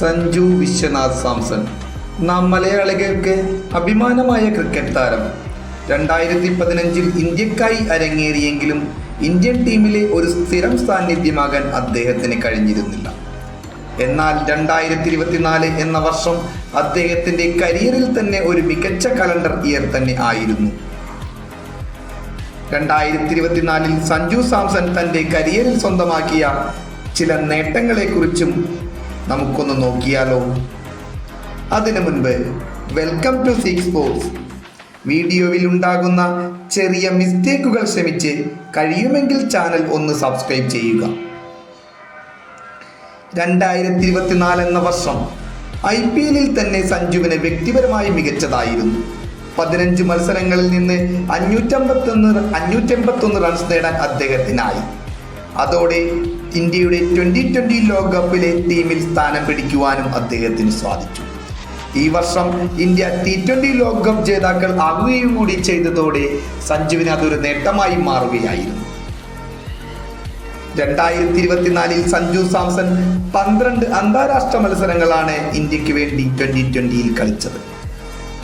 സഞ്ജു വിശ്വനാഥ് സാംസൺ. നാം മലയാളികൾക്ക് അഭിമാനമായ ക്രിക്കറ്റ് താരം. രണ്ടായിരത്തി പതിനഞ്ചിൽ ഇന്ത്യക്കായി അരങ്ങേറിയെങ്കിലും ഇന്ത്യൻ ടീമിലെ ഒരു സ്ഥിരം സാന്നിധ്യമാകാൻ അദ്ദേഹത്തിന് കഴിഞ്ഞിരുന്നില്ല. എന്നാൽ രണ്ടായിരത്തി ഇരുപത്തിനാല് എന്ന വർഷം അദ്ദേഹത്തിന്റെ കരിയറിൽ തന്നെ ഒരു മികച്ച കലണ്ടർ ഇയർ തന്നെ ആയിരുന്നു. രണ്ടായിരത്തി ഇരുപത്തിനാലിൽ സഞ്ജു സാംസൺ തന്റെ കരിയറിൽ സ്വന്തമാക്കിയ ചില നേട്ടങ്ങളെക്കുറിച്ചും നമുക്കൊന്ന് നോക്കിയാലോ? അതിനു മുൻപ് വെൽക്കം ടു സിക്സ് സ്പോർട്സ് വീഡിയോയിൽ ഉണ്ടാകുന്ന ചെറിയ മിസ്റ്റേക്കുകൾ ക്ഷമിച്ച് കഴിയുമെങ്കിൽ ചാനൽ ഒന്ന് സബ്സ്ക്രൈബ് ചെയ്യുക. രണ്ടായിരത്തി ഇരുപത്തിനാല് എന്ന വർഷം ഐ പി എല്ലിൽ തന്നെ സഞ്ജുവിന് വ്യക്തിപരമായി മികച്ചതായിരുന്നു. പതിനഞ്ച് മത്സരങ്ങളിൽ നിന്ന് അഞ്ഞൂറ്റമ്പത്തൊന്ന് അഞ്ഞൂറ്റമ്പത്തൊന്ന് റൺസ് നേടാൻ അദ്ദേഹത്തിനായി. അതോടെ ഇന്ത്യയുടെ ട്വന്റി ട്വന്റി ലോകകപ്പിലെ ടീമിൽ സ്ഥാനം പിടിക്കുവാനും അദ്ദേഹത്തിന് സാധിച്ചു. ഈ വർഷം ഇന്ത്യ ടി ട്വന്റി ലോകകപ്പ് ജേതാക്കൾ ആകുകയും കൂടി ചെയ്തതോടെ സഞ്ജുവിന് അതൊരു നേട്ടമായി മാറുകയായിരുന്നു. രണ്ടായിരത്തി ഇരുപത്തിനാലിൽ സഞ്ജു സാംസൺ പന്ത്രണ്ട് അന്താരാഷ്ട്ര മത്സരങ്ങളാണ് ഇന്ത്യയ്ക്ക് വേണ്ടി ട്വന്റി ട്വന്റിയിൽ കളിച്ചത്.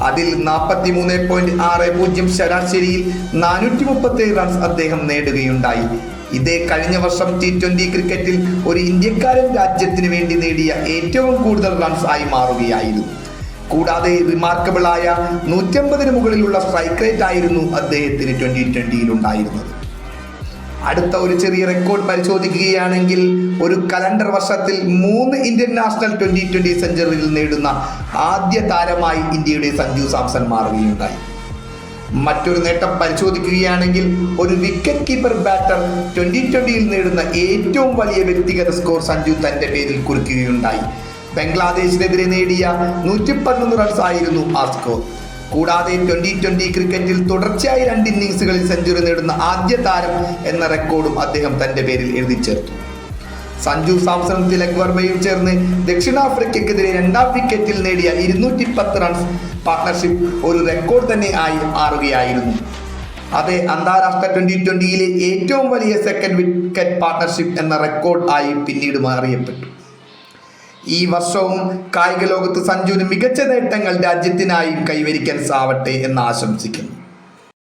അതിൽ നാൽപ്പത്തി മൂന്ന് പോയിന്റ് ആറ് പൂജ്യം ശരാശരിയിൽ നാനൂറ്റി മുപ്പത്തി റൺസ് അദ്ദേഹം നേടുകയുണ്ടായി. ഇതേ കഴിഞ്ഞ വർഷം ടി ട്വന്റി ക്രിക്കറ്റിൽ ഒരു ഇന്ത്യക്കാരൻ രാജ്യത്തിന് വേണ്ടി നേടിയ ഏറ്റവും കൂടുതൽ റൺസ് ആയി മാറുകയായിരുന്നു. കൂടാതെ റിമാർക്കബിൾ ആയ നൂറ്റമ്പതിന് മുകളിലുള്ള സ്ട്രൈക്ക് റേറ്റ് ആയിരുന്നു അദ്ദേഹത്തിന് ട്വന്റി ട്വന്റിയിൽ ഉണ്ടായിരുന്നത് അടുത്ത ഒരു ചെറിയ റെക്കോർഡ് പരിശോധിക്കുകയാണെങ്കിൽ ഒരു കലണ്ടർ വർഷത്തിൽ മൂന്ന് ഇന്ത്യൻ നാഷണൽ ട്വന്റി ട്വന്റി സെഞ്ചുറിയിൽ നേടുന്ന ആദ്യ താരമായി ഇന്ത്യയുടെ സഞ്ജു സാംസൺ മാറുകയുണ്ടായി. മറ്റൊരു നേട്ടം പരിശോധിക്കുകയാണെങ്കിൽ ഒരു വിക്കറ്റ് കീപ്പർ ബാറ്റർ ട്വന്റി ട്വന്റിയിൽ നേടുന്ന ഏറ്റവും വലിയ വ്യക്തിഗത സ്കോർ സഞ്ജു തന്റെ പേരിൽ കുറിക്കുകയുണ്ടായി. ബംഗ്ലാദേശിനെതിരെ നേടിയ നൂറ്റി പതിനൊന്ന് റൺസ് ആയിരുന്നു ആ സ്കോർ കൂടാതെ ട്വന്റി ട്വന്റി ക്രിക്കറ്റിൽ തുടർച്ചയായി രണ്ട് ഇന്നിങ്സുകളിൽ സെഞ്ചുറി നേടുന്ന ആദ്യ താരം എന്ന റെക്കോർഡും അദ്ദേഹം തന്റെ പേരിൽ എഴുതി ചേർത്തു. സഞ്ജു സാംസണും തിലക് വർമ്മയും ചേർന്ന് ദക്ഷിണാഫ്രിക്കയ്ക്കെതിരെ രണ്ടാം വിക്കറ്റിൽ നേടിയ ഇരുന്നൂറ്റി പത്ത് റൺസ് പാർട്ണർഷിപ്പ് ഒരു റെക്കോർഡ് തന്നെ ആയി മാറുകയായിരുന്നു. അതെ അന്താരാഷ്ട്ര ട്വന്റി ട്വന്റിയിലെ ഏറ്റവും വലിയ സെക്കൻഡ് വിക്കറ്റ് പാർട്ണർഷിപ്പ് എന്ന റെക്കോർഡ് ആയി പിന്നീട് മാറിയപ്പെട്ടു. ഈ വർഷവും കായിക ലോകത്ത് സഞ്ജുവിന് മികച്ച നേട്ടങ്ങൾ രാജ്യത്തിനായി കൈവരിക്കാൻ സാവട്ടെ എന്ന് ആശംസിക്കുന്നു.